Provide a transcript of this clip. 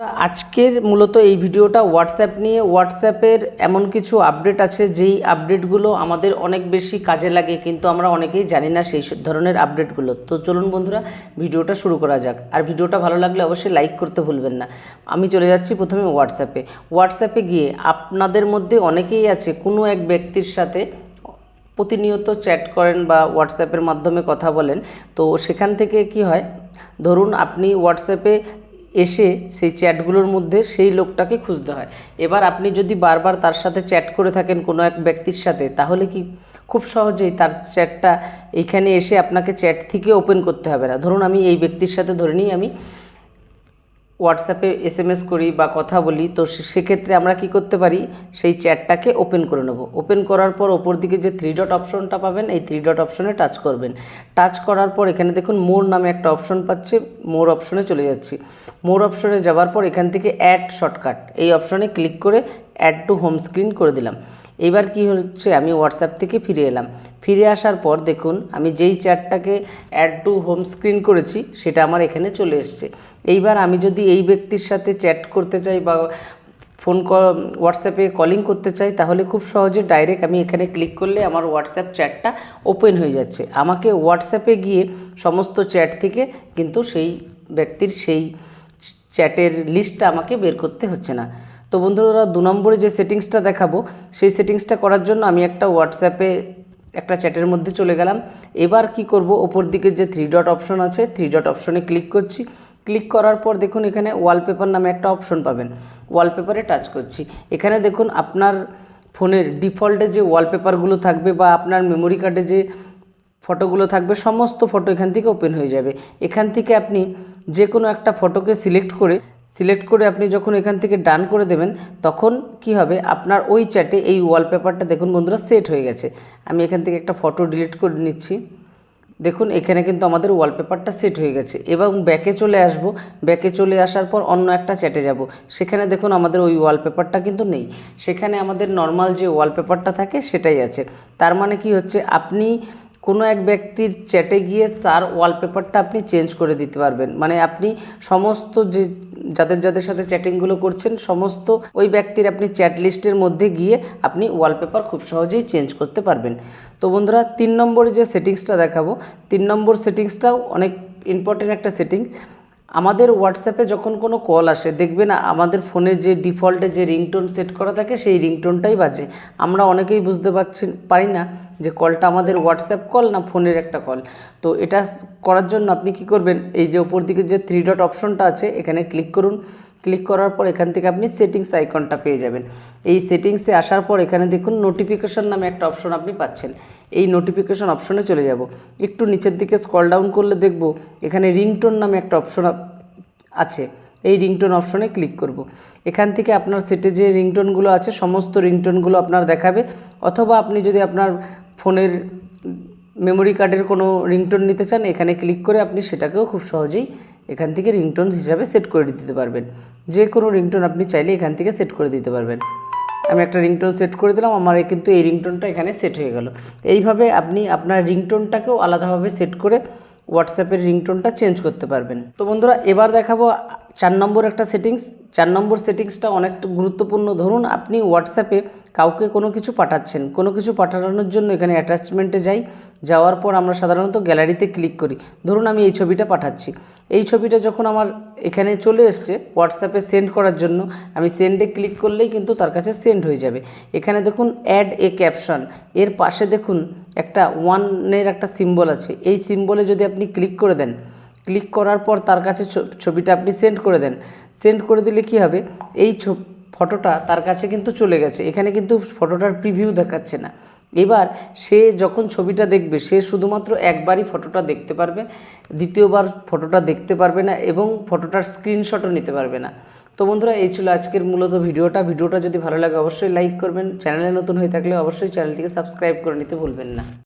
আজকের মূলত এই ভিডিওটা হোয়াটসঅ্যাপ নিয়ে। হোয়াটসঅ্যাপের এমন কিছু আপডেট আছে, যেই আপডেটগুলো আমাদের অনেক বেশি কাজে লাগে, কিন্তু আমরা অনেকেই জানি না সেই ধরনের আপডেটগুলো তো চলুন বন্ধুরা, ভিডিওটা শুরু করা যাক। আর ভিডিওটা ভালো লাগলে অবশ্যই লাইক করতে ভুলবেন না। আমি চলে যাচ্ছি প্রথমে হোয়াটসঅ্যাপে হোয়াটসঅ্যাপে গিয়ে আপনাদের মধ্যে অনেকেই আছে, কোনো এক ব্যক্তির সাথে প্রতিনিয়ত চ্যাট করেন বা হোয়াটসঅ্যাপের মাধ্যমে কথা বলেন। তো সেখান থেকে কি হয়? ধরুন আপনি হোয়াটসঅ্যাপে এসে সেই চ্যাটগুলোর মধ্যে সেই লোকটাকে খুঁজতে হয়। এবার আপনি যদি বারবার তার সাথে চ্যাট করে থাকেন কোনো এক ব্যক্তির সাথে, তাহলে কি খুব সহজেই তার চ্যাটটা এইখানে এসে আপনাকে চ্যাট থেকে ওপেন করতে হবে না? ধরুন আমি এই ব্যক্তির সাথে, ধরে নিই আমি হোয়াটসঅ্যাপে এস এম এস করি বা কথা বলি, তো সেক্ষেত্রে আমরা কি করতে পারি? সেই চ্যাটটাকে ওপেন করে নেব। ওপেন করার পর ওপর দিকে যে থ্রি ডট অপশনটা পাবেন, এই থ্রি ডট অপশনে টাচ করবেন। টাচ করার পর এখানে দেখুন মোর নামে একটা অপশন পাচ্ছে মোর অপশনে চলে যাচ্ছি। মোর অপশনে যাওয়ার পর এখান থেকে অ্যাড শর্টকাট এই অপশনে ক্লিক করে অ্যাড টু হোম স্ক্রিন করে দিলাম। এবার কি হচ্ছে? আমি হোয়াটসঅ্যাপ থেকে ফিরে এলাম। ফিরে আসার পর দেখুন, আমি যেই চ্যাটটাকে অ্যাড টু হোম স্ক্রিন করেছি, সেটা আমার এখানে চলে এসছে। এইবার আমি যদি এই ব্যক্তির সাথে চ্যাট করতে চাই বা ফোন কল হোয়াটসঅ্যাপে কলিং করতে চাই, তাহলে খুব সহজে ডাইরেক্ট আমি এখানে ক্লিক করলে আমার হোয়াটসঅ্যাপ চ্যাটটা ওপেন হয়ে যাচ্ছে। আমাকে হোয়াটসঅ্যাপে গিয়ে সমস্ত চ্যাট থেকে কিন্তু সেই ব্যক্তির সেই চ্যাটের লিস্টটা আমাকে বের করতে হচ্ছে না। তো বন্ধুরা দু নম্বরে যে সেটিংসটা দেখাবো, সেই সেটিংসটা করার জন্য আমি একটা হোয়াটসঅ্যাপে একটা চ্যাটের মধ্যে চলে গেলাম। এবার কি করব, ওপর দিকে যে থ্রি ডট অপশন আছে থ্রি ডট অপশনে ক্লিক করছি। ক্লিক করার পর দেখুন, এখানে ওয়ালপেপার নামে একটা অপশন পাবেন। ওয়ালপেপারে টাচ করছি। এখানে দেখুন, আপনার ফোনের ডিফল্টে যে ওয়ালপেপারগুলো থাকবে বা আপনার মেমোরি কার্ডে যে ফটোগুলো থাকবে, সমস্ত ফটো এখান থেকে ওপেন হয়ে যাবে। এখান থেকে আপনি যে কোনো একটা ফটোকে সিলেক্ট করে সিলেক্ট করে আপনি যখন এখান থেকে ডান করে দেবেন, তখন কি হবে? আপনার ওই চ্যাটে এই ওয়ালপেপারটা দেখুন বন্ধুরা সেট হয়ে গেছে। আমি এখান থেকে একটা ফটো ডিলিট করে নিচ্ছি। দেখুন, এখানে কিন্তু আমাদের ওয়ালপেপারটা সেট হয়ে গেছে। এবং ব্যাকে চলে আসব। ব্যাকে চলে আসার পর অন্য একটা চ্যাটে যাব। সেখানে দেখুন, আমাদের ওই ওয়ালপেপারটা কিন্তু নেই। সেখানে আমাদের নর্মাল যে ওয়ালপেপারটা থাকে, সেটাই আছে। তার মানে কি হচ্ছে? আপনি কোনো এক ব্যক্তির চ্যাটে গিয়ে তার ওয়ালপেপারটা আপনি চেঞ্জ করে দিতে পারবেন। মানে আপনি সমস্ত যে যাদের যাদের সাথে চ্যাটিংগুলো করছেন, সমস্ত ওই ব্যক্তির আপনি চ্যাট লিস্টের মধ্যে গিয়ে আপনি ওয়ালপেপার খুব সহজেই চেঞ্জ করতে পারবেন। তো বন্ধুরা, তিন নম্বরে যে সেটিংসটা দেখাবো, তিন নম্বর সেটিংসটাও অনেক ইম্পর্টেন্ট একটা সেটিংস আমাদের হোয়াটসঅ্যাপে যখন কোনো কল আসে, দেখবে না আমাদের ফোনে যে ডিফল্টে যে রিংটোন সেট করা থাকে, সেই রিংটোনটাই বাজে। আমরা অনেকেই বুঝতে পারছি, পারি না যে কলটা আমাদের হোয়াটসঅ্যাপ কল না ফোনের একটা কল তো এটা করার জন্য আপনি কি করবেন, এই যে ওপর দিকে যে থ্রি ডট অপশনটা আছে, এখানে ক্লিক করুন। ক্লিক করার পর এখান থেকে আপনি সেটিংস আইকনটা পেয়ে যাবেন। এই সেটিংসে আসার পর এখানে দেখুন নোটিফিকেশন নামে একটা অপশন আপনি পাচ্ছেন। এই নোটিফিকেশন অপশনে চলে যাব। একটু নিচের দিকে স্ক্রল ডাউন করলে দেখব এখানে রিংটোন নামে একটা অপশন আছে। এই রিংটোন অপশনে ক্লিক করব। এখান থেকে আপনার সেটে যে রিংটোনগুলো আছে, সমস্ত রিংটোনগুলো আপনার দেখাবে। অথবা আপনি যদি আপনার ফোনের মেমোরি কার্ডের কোনো রিংটোন নিতে চান, এখানে ক্লিক করে আপনি সেটাকেও খুব সহজেই এখান থেকে রিংটোন হিসাবে সেট করে দিতে পারবেন। যে কোনো রিংটোন আপনি চাইলে এখান থেকে সেট করে দিতে পারবেন। আমি একটা রিংটোন সেট করে দিলাম, আমার কিন্তু এই রিংটোনটা এখানে সেট হয়ে গেল। এইভাবে আপনি আপনার রিংটোনটাকেও আলাদাভাবে সেট করে হোয়াটসঅ্যাপের রিংটোনটা চেঞ্জ করতে পারবেন। তো বন্ধুরা, এবার দেখাবো চার নম্বর একটা সেটিংস চার নম্বর সেটিংসটা অনেকটা গুরুত্বপূর্ণ। ধরুন, আপনি হোয়াটসঅ্যাপে কাউকে কোনো কিছু পাঠাচ্ছেন, কোনো কিছু পাঠানোর জন্য এখানে অ্যাটাচমেন্টে যাই, যাওয়ার পর আমরা সাধারণত গ্যালারিতে ক্লিক করি। ধরুন, আমি এই ছবিটা পাঠাচ্ছি। এই ছবিটা যখন আমার এখানে চলে এসছে হোয়াটসঅ্যাপে সেন্ড করার জন্য, আমি সেন্ডে ক্লিক করলেই কিন্তু তার কাছে সেন্ড হয়ে যাবে। এখানে দেখুন অ্যাড এ ক্যাপশন এর পাশে দেখুন, একটা ওয়ানের একটা সিম্বল আছে। এই সিম্বলে যদি আপনি ক্লিক করে দেন ক্লিক করার পর তার কাছে ছবিটা আপনি সেন্ড করে দেন। সেন্ড করে দিলে কি হবে? এই ফটোটা তার কাছে কিন্তু চলে গেছে। এখানে কিন্তু ফটোটার প্রিভিউ দেখাচ্ছে না। এবার সে যখন ছবিটা দেখবে, সে শুধুমাত্র একবারই ফটোটা দেখতে পারবে, দ্বিতীয়বার ফটোটা দেখতে পারবে না এবং ফটোটার স্ক্রিনশটও নিতে পারবে না। তো বন্ধুরা, এই ছিল আজকের মূলত ভিডিওটা। ভিডিওটা যদি ভালো লাগে, অবশ্যই লাইক করবেন। চ্যানেলে নতুন হয়ে থাকলে অবশ্যই চ্যানেলটিকে সাবস্ক্রাইব করে নিতে ভুলবেন না।